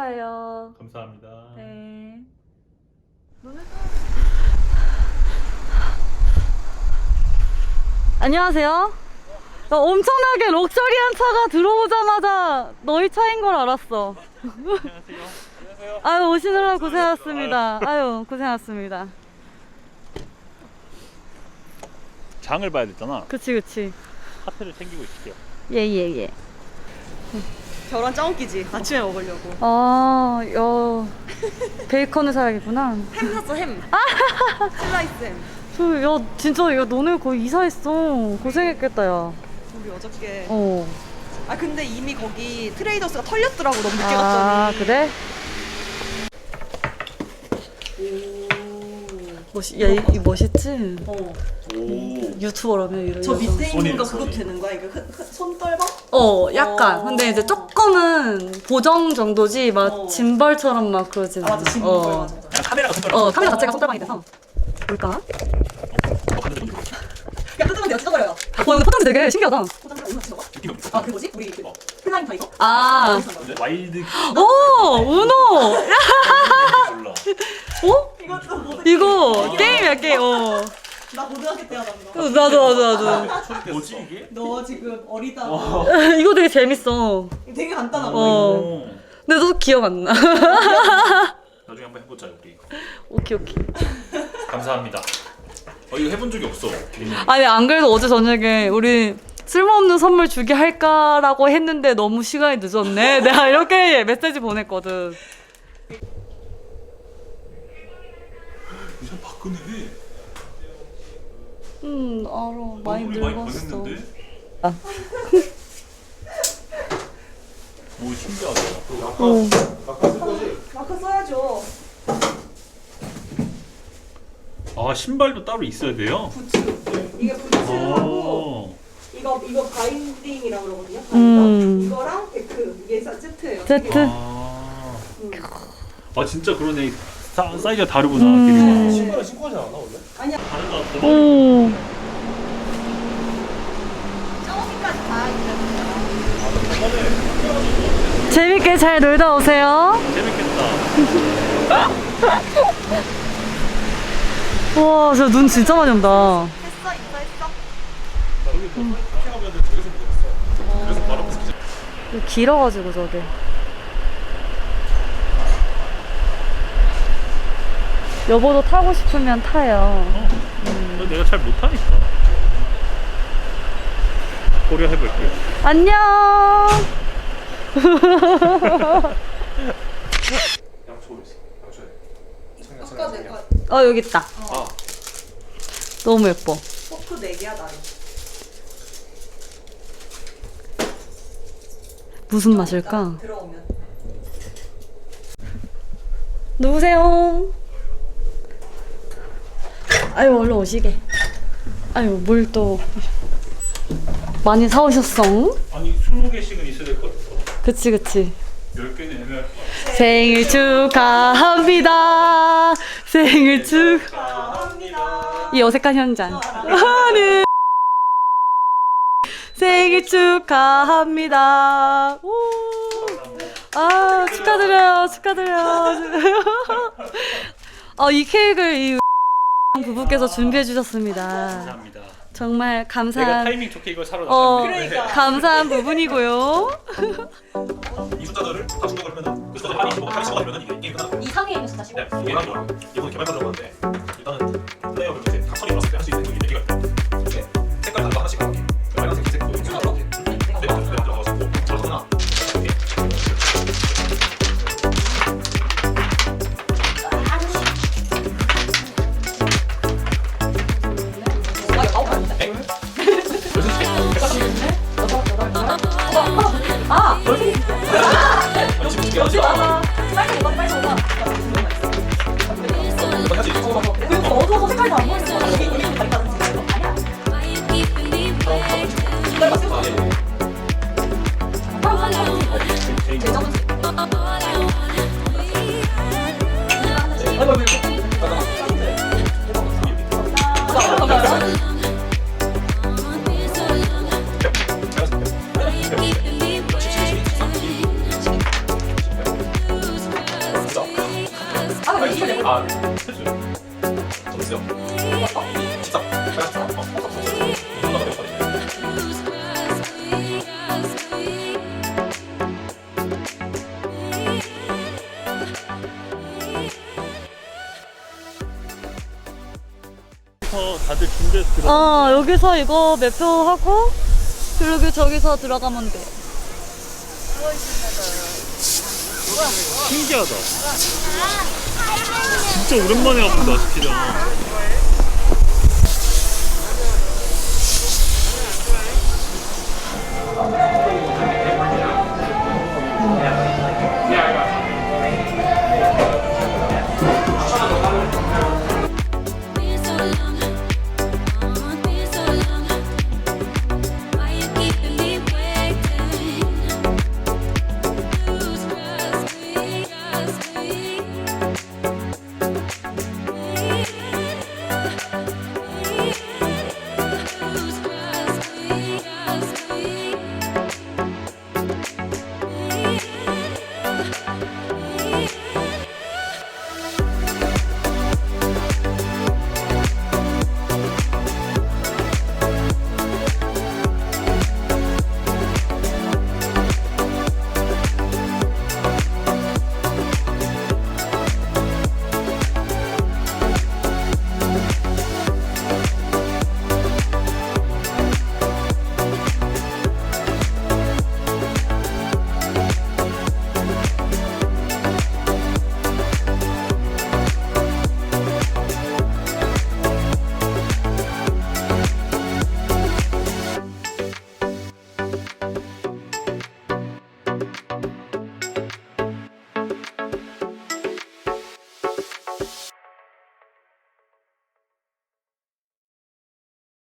축하해요. 감사합니다. 네. 안녕하세요. 나 엄청나게 럭셔리한 차가 들어오자마자 너희 차인 걸 알았어. 안녕하세요. 아유 오시느라 고생하셨습니다. 아유 고생하셨습니다. 장을 봐야 됐잖아. 그치 그치. 하트를 챙기고 있을게요. 예예 예. 계란 짱 웃기지? 아침에 먹으려고. 아, 야 베이컨을 사야겠구나. 햄 샀어 햄. 슬라이스 햄. 저, 야 진짜 야 너네 거의 이사했어. 고생했겠다 야. 우리 어저께. 어. 아 근데 이미 거기 트레이더스가 털렸더라고 너무 늦게 아 갔더니. 그래? 멋있, 야, 이, 이 멋있지? 어. 오. 유튜버라면 이런. 저 밑에 있는 거 그거. 되는 거야? 이거 흔- 흔- 손 떨봐? 어, 약간. 어. 근데 이제 조금은 보정 정도지, 막 어. 짐벌처럼 막 그러진 아 맞아 않아. 진짜 어. 맞아 맞아. 그냥 카메라가 손가락. 어, 카메라 자체가 손떨방이 돼서. 볼까? 야 뜯으면 내가 찢어버려요. 어, 이거 포장지 되게 신기하다. 포장지 얼마 찢어봐? 느낌이 없어. 아그 뭐지? 우리 그 플라잉 타이거? 아. 와일드 오! 우노! 어? 이것도 뭐 이거 게임이야, 게임. 어. 나 고등학교 때 하던 거. 나도, 나도, 나도. 뭐지 이게? 너 지금 어리다. 이거 되게 재밌어. 되게 간단하고. 어. 오. 근데 또 기억 안 나. 나중에 한번 해보자 우리. 오케이, 오케이. 감사합니다. 어 이거 해본 적이 없어. 아니 안 그래도 어제 저녁에 우리 쓸모없는 선물 주게 할까라고 했는데 너무 시간이 늦었네. 내가 이렇게 메시지 보냈거든. 이상 바꾸네. 음 알아 많이 얼굴이 늙었어. 변했는데? 아. 오 신기하다. 어. 마크 써야죠. 아 신발도 따로 있어야 돼요? 부츠. 이게 부츠하고 어. 이거 이거 바인딩이라고 그러거든요. 음. 이거랑 데크 이게 사- 세트예요. 세트. 아. 음. 아 진짜 그러네. 사, 사이즈가 다르구나. 음. 길이가. 신발은 신고 하지 않아 원래? 아니야. 다른 거 같아. 오. 재밌게 잘 놀다 오세요. 재밌겠다. 와, 저 눈 진짜 많이 온다. 했어 이거 했어. 여기 뭐 캠핑하면 저기서 먹었어. 그래서 바로 앞에 길어가지고 저게. 여보도 타고 싶으면 타요. 어. 내가 잘 못하니까. 고려해볼게요. 안녕. 양초 있어. 양초에. 아까 내가 어 여기 있다. 아. 너무 예뻐. 포크 4개야 나. 무슨 맛일까? 들어오면. 누구세요? 아유 얼른 오시게. 아유 뭘 또 많이 사오셨어? 아니 20개씩은 있어야 될 것 같아. 그치 그치. 10개는 애매할 것 같아. 생일 축하합니다. 생일 축. 감사합니다. 이 어색한 현장. 아니. 생일 축하합니다. 우. 아 축하드려요, 축하드려요. 아, 이 케이크를 이 부부께서 준비해 주셨습니다. 감사합니다. 정말 내가 감사한 타이밍 좋게 이걸 사러 어, 나갔는데 그러니까. 감사한 부분이고요. 이 숫자들을 다 충족을 하면은 그 숫자들 합이 25가 80가 되면은 이게 게임 끝나는 거야. 이 상에 있는 숫자 네, 이게 한 거야. 이거는 개발 과정을 하는데 다들 준비해서 들어. 어, 여기서 이거 매표 하고, 그리고 저기서 들어가면 돼. 신기하다. 진짜 오랜만에 와본다, 스키장.